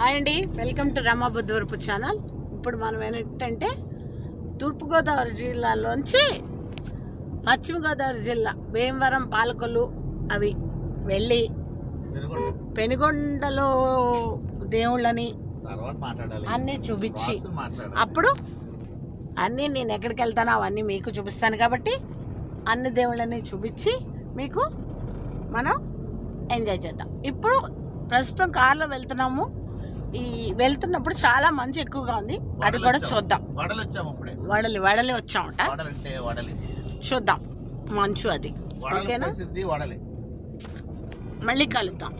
Hi అండి. Welcome to Rama Buddhavarapu channel. ఇప్పుడు మనం ఏంటంటే తూర్పుగోదావరి జిల్లాలోంచి పశ్చిమ గోదావరి జిల్లా భీమవరం పాలకొల్లు అవి వెళ్ళి పెనుగొండలో దేవుళ్ళని అన్నీ చూపించి అప్పుడు అన్నీ నేను ఎక్కడికి వెళ్తానో అవన్నీ మీకు చూపిస్తాను కాబట్టి అన్ని దేవుళ్ళని చూపించి మీకు మనం ఎంజాయ్ చేద్దాం. ఇప్పుడు ప్రస్తుతం కార్లో వెళ్తున్నాము. ఈ వెళ్తున్నప్పుడు చాలా మంచు ఎక్కువగా ఉంది. అది కూడా చూద్దాం. వడలు వచ్చాము అప్పుడే? వడలి వడలి వచ్చామట. చూద్దాం. మంచు అది. ఓకేనా? మళ్ళీ కలుద్దాం.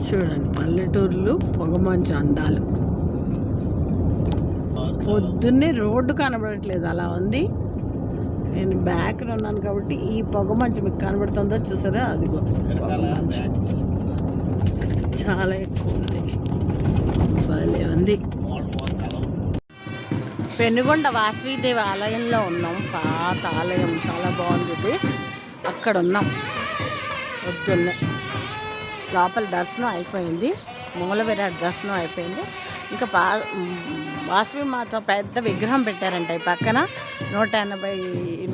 చూడండి పల్లెటూర్లు పొగమంచు అందాలు. పొద్దున్నే రోడ్డు కనబడట్లేదు అలా ఉంది. నేను బ్యాక్ ఉన్నాను కాబట్టి ఈ పొగ మంచు మీకు కనబడుతుందో చూసారా? అదిగో చాలా ఎక్కువ ఉంది. భలే ఉంది. పెనుగొండ వాసవీదేవి ఆలయంలో ఉన్నాం. పాత ఆలయం చాలా బాగుంది అక్కడ ఉన్నాం పొద్దున్నే. లోపల దర్శనం అయిపోయింది. మూల విరాట్ దర్శనం అయిపోయింది. ఇంకా పా వాసవి మాత పెద్ద విగ్రహం పెట్టారంట ఈ పక్కన. నూట ఎనభై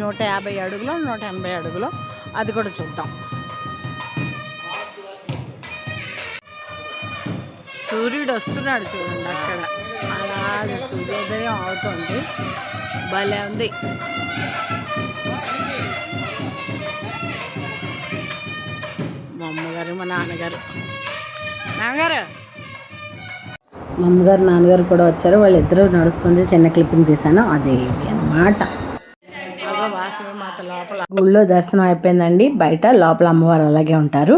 నూట యాభై అడుగులో నూట ఎనభై అడుగులో. అది కూడా చూద్దాం. సూర్యుడు వస్తున్నాడు చూడండి అక్కడ. అలాగే సూర్యోదయం అవుతుంది. భలే ఉంది. మా అమ్మగారు మా నాన్నగారు. నాన్నగారు! మా అమ్మగారు నాన్నగారు కూడా వచ్చారు. వాళ్ళిద్దరూ నడుస్తుంది. చిన్న క్లిప్పింగ్ తీశాను. అదే అన్నమాట. గుళ్ళో దర్శనం అయిపోయిందండి. బయట లోపల అమ్మవారు అలాగే ఉంటారు.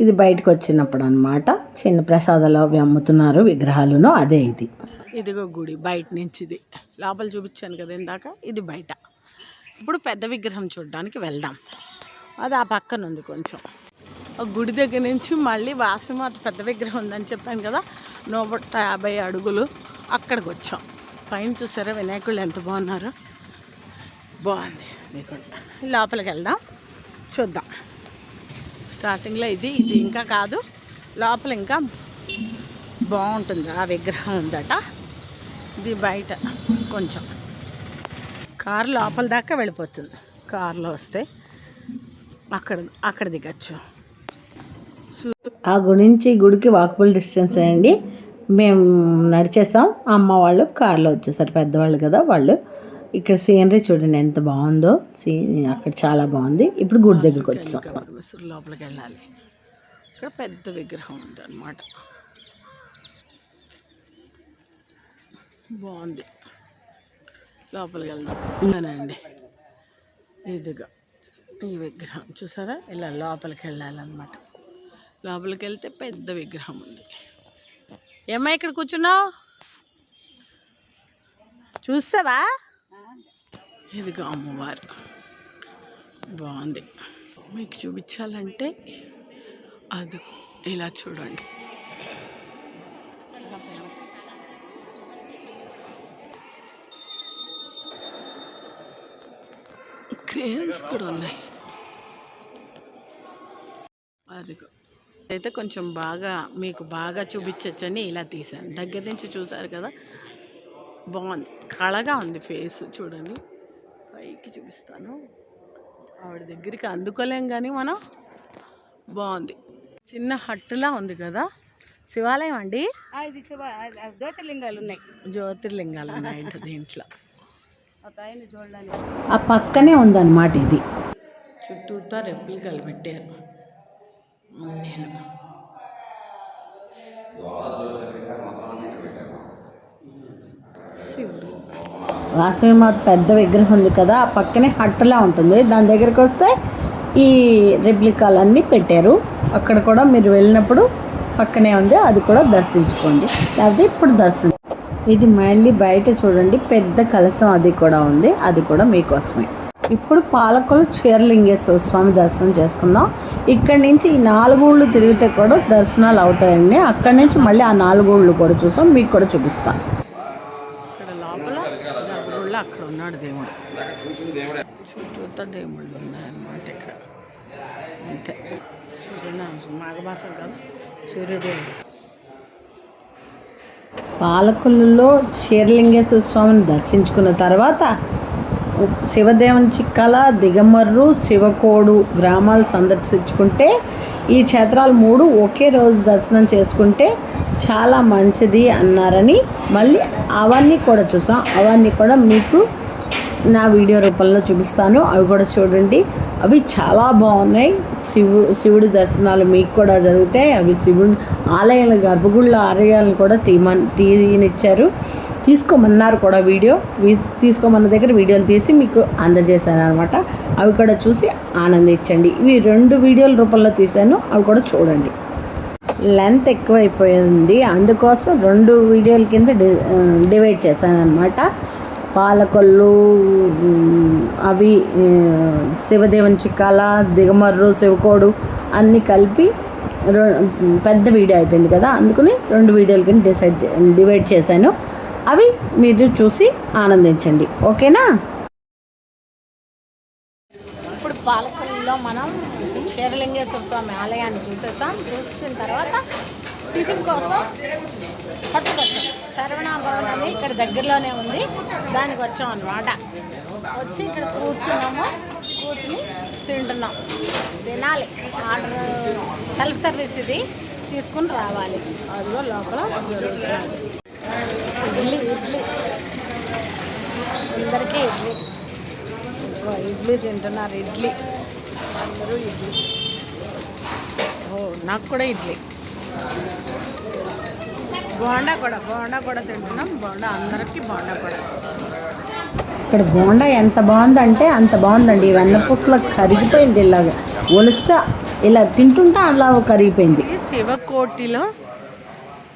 ఇది బయటకు వచ్చినప్పుడు అనమాట చిన్న ప్రసాదాలు అవి అమ్ముతున్నారు విగ్రహాలును. అదే ఇది. ఇదిగో గుడి బయట నుంచి ఇది లోపల చూపించాను కదా ఇందాక. ఇది బయట. ఇప్పుడు పెద్ద విగ్రహం చూడడానికి వెళ్దాం. అది ఆ పక్కన ఉంది కొంచెం. ఆ గుడి దగ్గర నుంచి మళ్ళీ వాసవిమాత పెద్ద విగ్రహం ఉందని చెప్పాను కదా. నూట యాభై అడుగులు అక్కడికి వచ్చాం. పైన చూసారా వినాయకుళ్ళు ఎంత బాగున్నారు? బాగుంది. లోపలికి వెళ్దాం. చూద్దాం. స్టార్టింగ్లో ఇది ఇది ఇంకా కాదు. లోపల ఇంకా బాగుంటుంది. ఆ విగ్రహం ఉందట. ఇది బయట కొంచెం. కారు లోపల దాకా వెళ్ళిపోతుంది. కారులో వస్తే అక్కడ అక్కడ దిగచ్చు. ఆ గుడి నుంచి గుడికి వాకబుల్ డిస్టెన్స్ అండి. మేము నడిచేసాం. అమ్మ వాళ్ళు కార్లో వచ్చేసారు. పెద్దవాళ్ళు కదా వాళ్ళు. ఇక్కడ సీనరీ చూడండి ఎంత బాగుందో. సీ అక్కడ చాలా బాగుంది. ఇప్పుడు గుడి దగ్గరికి వచ్చాం లోపలికి వెళ్ళాలి. ఇక్కడ పెద్ద విగ్రహం ఉంది అనమాట బాగుంది. లోపలికి వెళ్దాం. ఇదిగా ఈ విగ్రహం. చూసారా? ఇలా లోపలికి వెళ్ళాలన్నమాట. లోపలికి వెళ్తే పెద్ద విగ్రహం ఉంది. ఏమ్మా ఇక్కడ కూర్చున్నావు? చూసావా? ఇదిగో అమ్మవారు. బాగుంది. మీకు చూపించాలంటే అది ఇలా చూడండి. క్రేన్స్ కూడా ఉన్నాయి. అదిగో. అయితే కొంచెం బాగా మీకు బాగా చూపించచ్చని ఇలా తీశాను. దగ్గర నుంచి చూసారు కదా? బాగుంది. కళగా ఉంది ఫేస్ చూడండి. పైకి చూపిస్తాను ఆవిడ దగ్గరికి అందుకోలేం కానీ మనం బాగుంది. చిన్న హట్టులా ఉంది కదా. శివాలయం అండి? ఇది జ్యోతిర్లింగాలు ఉన్నాయి. జ్యోతిర్లింగాలు ఉన్నాయంట దీంట్లో. ఆ పక్కనే ఉందన్నమాట ఇది. చుట్టూతా రెప్లికలు పెట్టారు. నేను. వాసవి మాత పెద్ద విగ్రహం ఉంది కదా ఆ పక్కనే హట్టలా ఉంటుంది. దాని దగ్గరికి వస్తే ఈ రెప్లికాలన్నీ పెట్టారు. అక్కడ కూడా మీరు వెళ్ళినప్పుడు పక్కనే ఉంది అది కూడా దర్శించుకోండి. లేకపోతే ఇప్పుడు దర్శనం. ఇది మళ్ళీ బయట చూడండి పెద్ద కలశం అది కూడా ఉంది అది కూడా మీకోసమే. ఇప్పుడు పాలకులు చీరలింగేశ్వర స్వామి దర్శనం చేసుకుందాం. ఇక్కడ నుంచి ఈ నాలుగు ఊళ్ళు తిరిగితే కూడా దర్శనాలు అవుతాయండి. అక్కడి నుంచి మళ్ళీ ఆ నాలుగు ఊళ్ళు కూడా చూసాం మీకు కూడా చూపిస్తాను ఇక్కడ లోపల గర్భగుడిలో అక్కడ ఉన్నాడు దేవుడు. చుట్టూతా దేవుళ్ళు ఉన్నాయన్నమాట ఇక్కడ. అంతే. సూర్యుడు మాఘమాసం కాదు. సూర్యదేవుడు. పాలకొల్లులో క్షీరలింగేశ్వర స్వామిని దర్శించుకున్న తర్వాత శివదేవన్ చిక్కల దిగమర్రు శివకోడు గ్రామాలు సందర్శించుకుంటే ఈ క్షేత్రాలు మూడు ఒకే రోజు దర్శనం చేసుకుంటే చాలా మంచిది అన్నారని మళ్ళీ అవన్నీ కూడా చూసాం. అవన్నీ కూడా మీకు నా వీడియో రూపంలో చూపిస్తాను. అవి కూడా చూడండి. అవి చాలా బాగున్నాయి. శివు శివుడి దర్శనాలు మీకు కూడా జరుగుతాయి అవి శివుడి ఆలయాల గర్భగుళ్ళ ఆలయాలను కూడా తీయమని తీయనిచ్చారు తీసుకోమన్నారు కూడా వీడియో. వీ- తీసుకోమన్న దగ్గర వీడియోలు తీసి మీకు అందజేశాను అనమాట అవి కూడా చూసి ఆనందించండి. ఇవి రెండు వీడియోల రూపంలో తీశాను. అవి కూడా చూడండి. లెంత్ ఎక్కువైపోయింది. అందుకోసం రెండు వీడియోల కింద డి డివైడ్ చేశాను అనమాట పాలకొల్లు అవి శివదేవన్ చిక్కాల దిగమర్రు శివకోడు అన్నీ కలిపి పెద్ద వీడియో అయిపోయింది కదా అందుకని రెండు వీడియోలు కింద డిసైడ్ చే- డివైడ్ చేశాను. అవి మీరు చూసి ఆనందించండి. ఓకేనా? ఇప్పుడు పాలకొల్లులో మనం క్షీరలింగేశ్వర స్వామి ఆలయాన్ని చూసేసాం. చూసిన తర్వాత టిఫిన్ కోసం పట్టుకొచ్చాం శరవణ అని ఇక్కడ దగ్గరలోనే ఉంది. దానికి వచ్చాం అనమాట వచ్చి ఇక్కడ కూర్చున్నాము. కూర్చుని తింటున్నాం. తినాలి. ఆర్డర్ సెల్ఫ్ సర్వీస్ ఇది. తీసుకుని రావాలి. అదిలో లోపల ఇడ్లీ ఇడ్లీ. అందరికీ ఇడ్లీ. ఇడ్లీ తింటున్నారు. ఇడ్లీ. అందరూ ఇడ్లీ. ఓ నాకు కూడా ఇడ్లీ. బోండా కూడా బోండా కూడా తింటున్నాం. బోండా అందరికీ బోండా కూడా. ఇక్కడ బోండా ఎంత బాగుందంటే అంత బాగుందండి. వెన్నపూసలో కరిగిపోయింది ఇలాగ. ఒలిస్తే ఇలా తింటుంటే అలా కరిగిపోయింది. శివకోటిలో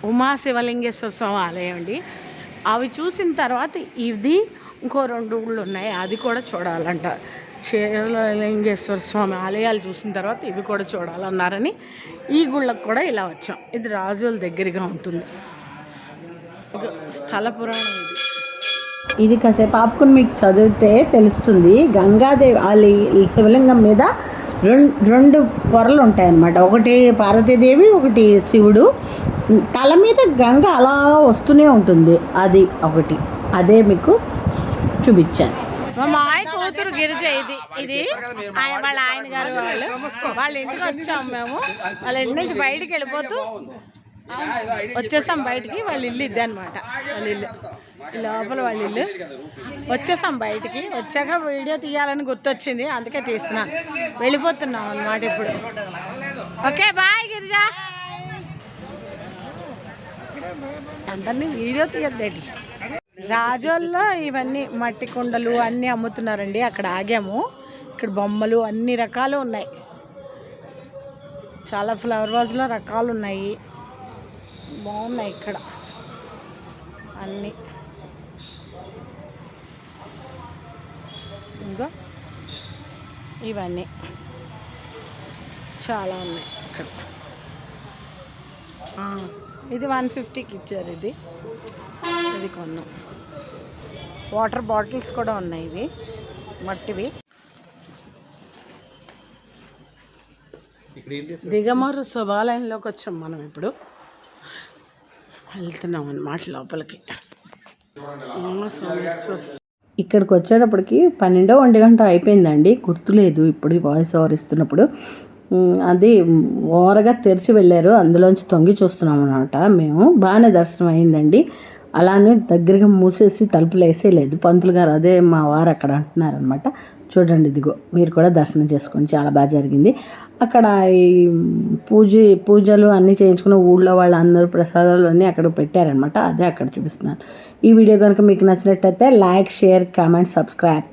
ఉమా శివలింగేశ్వర స్వామి ఆలయం అండి. అవి చూసిన తర్వాత ఇది ఇంకో రెండు ఊళ్ళు ఉన్నాయి. అది కూడా చూడాలంట. శివలింగేశ్వర స్వామి ఆలయాలు చూసిన తర్వాత ఇవి కూడా చూడాలన్నారని ఈ గుళ్ళకు కూడా ఇలా వచ్చాం. ఇది రాజుల దగ్గరగా ఉంటుంది. స్థల పురాణం ఇది. ఇది కాసేపు ఆపుకుని మీకు చదివితే తెలుస్తుంది. గంగాదేవి వాళ్ళ శివలింగం మీద రెండు రెండు పొరలు ఉంటాయన్నమాట. ఒకటి పార్వతీదేవి ఒకటి శివుడు. తల మీద గంగ అలా వస్తూనే ఉంటుంది. అది ఒకటి. అదే మీకు చూపించాను. మా మాయ కూతురు గిరిజ ఇది. ఇది ఆయన వాళ్ళ ఆయన గారు వాళ్ళు. వాళ్ళ ఇంటికి వచ్చాము మేము. వాళ్ళ ఇంటి నుంచి బయటికి వెళ్ళిపోతూ వచ్చేసాం బయటికి వాళ్ళ ఇల్లు ఇద్దే అనమాట వాళ్ళ ఇల్లు. లోపల వాళ్ళ ఇల్లు. వచ్చేసాం బయటికి. వచ్చాక వీడియో తీయాలని గుర్తొచ్చింది. అందుకే తీస్తున్నాను వెళ్ళిపోతున్నాం అనమాట ఇప్పుడు. Okay bye Girija. అందరినీ వీడియో తీయద్దేటి? రాజోల్లో ఇవన్నీ మట్టి కుండలు అన్నీ అమ్ముతున్నారండి. అక్కడ ఆగాము. ఇక్కడ బొమ్మలు అన్ని రకాలు ఉన్నాయి. చాలా ఫ్లవర్ వాజ్లో రకాలు ఉన్నాయి. బాగున్నాయి ఇక్కడ. అన్నీ. ఇంకా ఇవన్నీ. చాలా ఉన్నాయి ఇక్కడ. ఇది వన్ ఫిఫ్టీకి ఇచ్చారు ఇది. ఇది కొన్నాం. వాటర్ బాటిల్స్ కూడా ఉన్నాయి ఇవి. మట్టివి. దిగమరు శుభాలయంలోకి వచ్చాం మనం ఇప్పుడు. వెళ్తున్నాం అన్నమాట లోపలికి. ఇక్కడికి వచ్చేటప్పటికి పన్నెండో ఒంటి గంట అయిపోయిందండి. గుర్తులేదు ఇప్పుడు ఈ వాయిస్ ఓవర్ ఇస్తున్నప్పుడు. అది ఓరగా తెరిచి వెళ్ళారు. అందులోంచి తొంగి చూస్తున్నాం అనమాట మేము బాగానే దర్శనం అయిందండి. అలానే దగ్గరగా మూసేసి తలుపులు వేసేయలేదు. పంతులు గారు అదే మా వారు అక్కడ అంటున్నారనమాట చూడండి ఇదిగో మీరు కూడా దర్శనం చేసుకొని చాలా బాగా జరిగింది. అక్కడ ఈ పూజ పూజలు అన్నీ చేయించుకున్న ఊళ్ళో వాళ్ళందరూ ప్రసాదాలు అన్నీ అక్కడ పెట్టారనమాట అదే అక్కడ చూపిస్తున్నాను ఈ వీడియో కనుక మీకు నచ్చినట్టయితే లైక్ షేర్ కామెంట్ సబ్స్క్రైబ్.